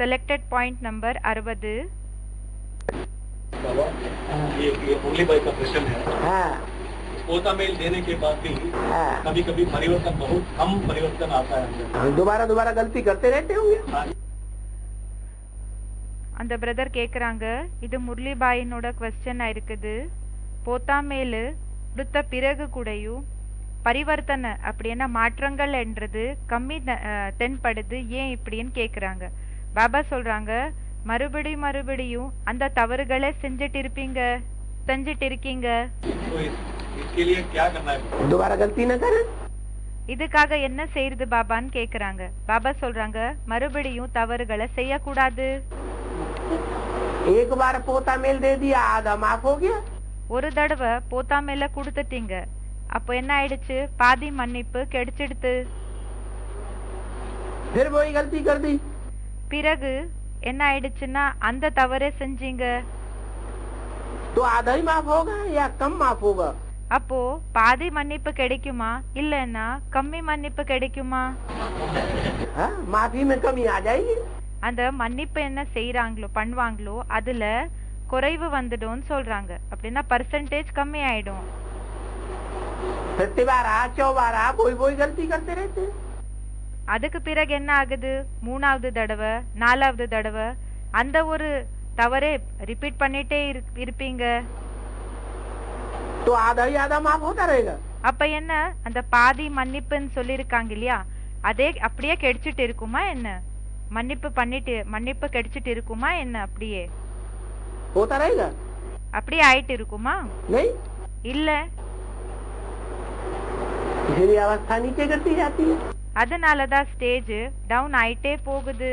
selected point number அறுபது बाबा ये ये मुरली भाई का प्रश्न है हाँ पोता मेल देने के बाद भी हाँ कभी कभी परिवर्तन बहुत कम परिवर्तन आता है अंदर हम दोबारा दोबारा गलती करते रहते होंगे हाँ, அந்த பிரதர் கேக்குறாங்க இது முரளிபாயினோட கொஸ்டின் இருக்குது போத்தாமேலு கொடுத்த பிறகு கூடயும் பரிவர்த்தனை அப்படின்னா மாற்றங்கள் என்றது கம்மி த- அஹ், தென்படுது ஏன் இப்படின்னு கேக்குறாங்க பாபா சொல்றாங்க மறுபடி மறுபடியும் அந்த தவறுகளை செஞ்சுட்டு இருப்பீங்க செஞ்சுட்டு இருக்கீங்க तो इस, इसके लिए क्या करना है दोबारा गलती न करें இதுக்காக என்ன செய்யறது பாபான்னு கேக்குறாங்க பாபா சொல்றாங்க மறுபடியும் தவறுகளை செய்யக்கூடாது एक बार पोता मेल दे दिया आधा माफ हो गया ஒரு தடவை போத்தா மேல கொடுத்துட்டீங்க அப்போ என்ன ஆயிடுச்சு பாதி மன்னிப்பு கிடைச்சிடுத்து फिर वही गलती कर दी பிறகு என்ன ஆயிடுச்சுன்னா அந்த தவறே செஞ்சீங்க. அப்போ பாதி மன்னிப்பு கிடைக்குமா? இல்லன்னா கம்மி மன்னிப்பு கிடைக்குமா? அந்த மன்னிப்பு என்ன செய்யறாங்களோ பண்ணுவாங்களோ அதுல குறைவு வந்துடும் சொல்றாங்க. அப்படின்னா பர்சன்டேஜ் கம்மி ஆயிடும் அதுக்கு பிறகு என்ன ஆகுது? மூணாவது தடவை நாலாவது தடவை அந்த ஒரு தவறே ரிப்பீட் பண்ணிட்டே இருப்பீங்க. அப்ப என்ன? அந்த பாதி மன்னிப்புன்னு சொல்லியிருக்காங்க இல்லையா? அதே அப்படியே கிடைச்சிட்டு இருக்குமா என்ன? மன்னிப்பு பண்ணிட்டு மன்னிப்பு கிடைச்சிட்டு இருக்குமா என்ன அப்படியே? அப்படியே ஆயிட்டு இருக்குமா? இல்ல. அதனால தான் ஸ்டேஜு டவுன் ஆயிட்டே போகுது.